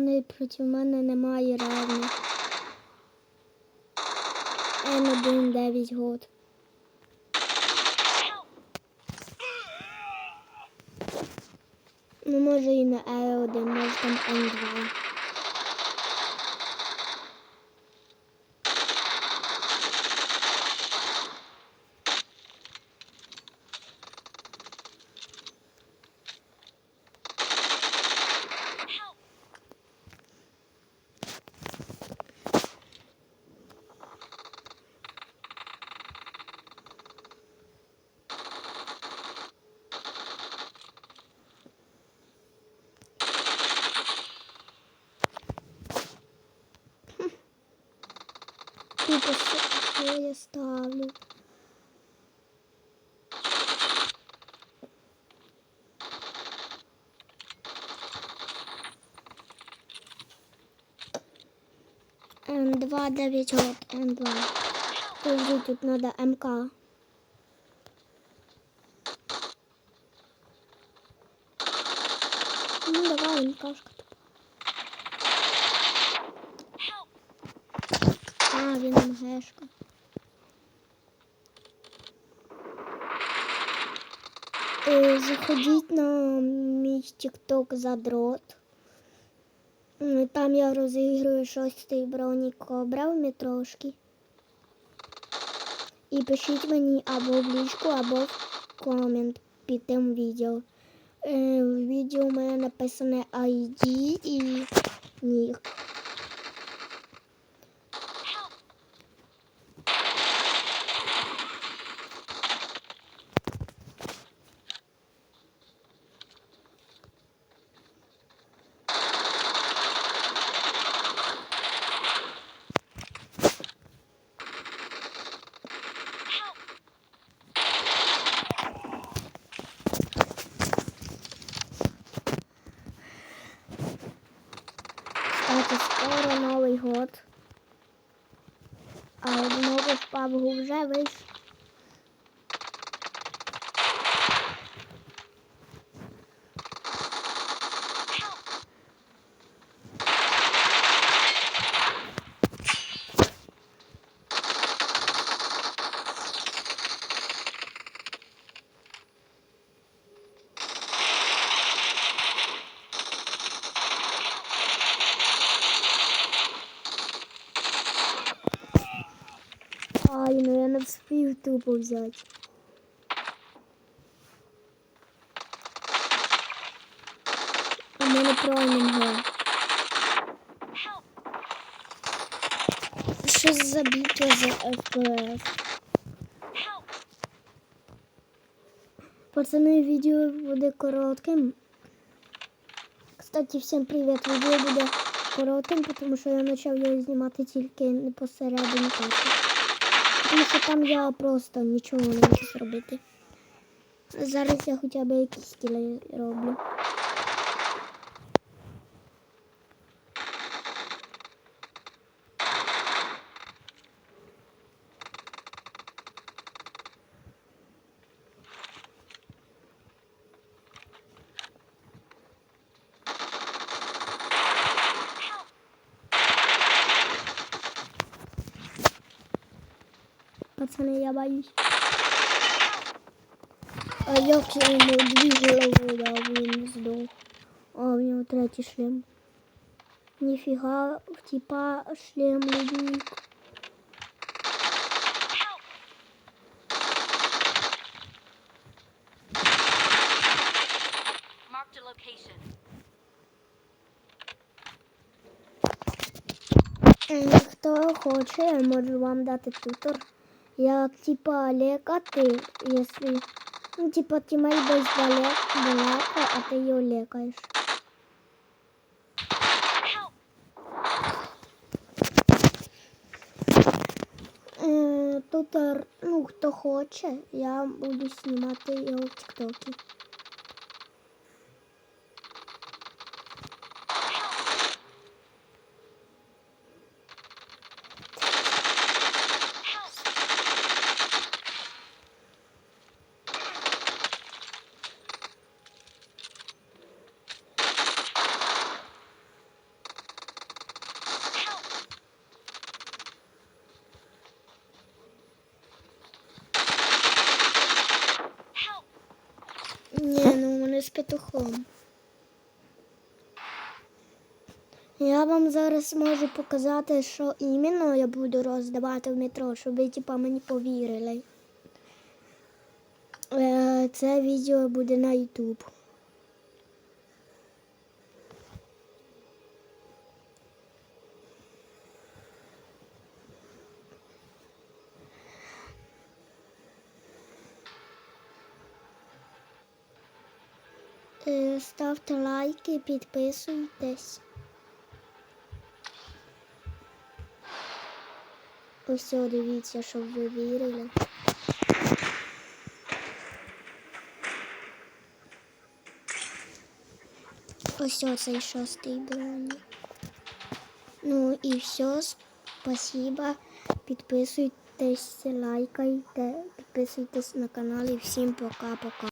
Пацани, проти мене немає равних. Н1 9 год. Ну, може і на Е1, може там Н2. Тупо що, що я ставлю? Н2 9 год, Н2. Подожди, тут надо МК. Ну, давай, МКшка тупо. А, МГшка. Е, Заходіть на мій TikTok задрот. Там я розіграю шостий бронік обрав метрошки. І пишіть мені або в ліжку, або в комент під тим відео. Е, В відео у мене написане ID і нік. Кстати, скоро Новий год. А в PUBG вже вийшов. Тупо взяти. У мене проймінг. Щось забіто за FPS. Пацани, відео буде коротким. Кстати, всім привіт. Відео буде коротким, тому що я почав його знімати тільки посередині. Тому що там я просто нічого не можу зробити. Зараз я хоча б якісь кіли роблю. Пацани, я боюсь. А я дві голови дав, він здох. А, у нього третій шлем. Ніфіга, в типа шлем location. Е, Хто хоче, я можу вам дати тутор. Як типа лекати, якщо ну, типа тімей десь далеко, далеко, а ти його лекаєш. Е, Тутор, ну хто хоче, я буду знімати його в тіктокі. Ні, ну вони з петухом. Я вам зараз можу показати, що іменно я буду роздавати в метро, щоб ви типа мені повірили. Е, Це відео буде на YouTube. Ставте лайки, підписуйтесь. Ось дивіться, щоб ви вірили. Ось оцей шостий броні. Ну і все, спасибо. Підписуйтесь, лайкайте, підписуйтесь на канал і всім пока-пока.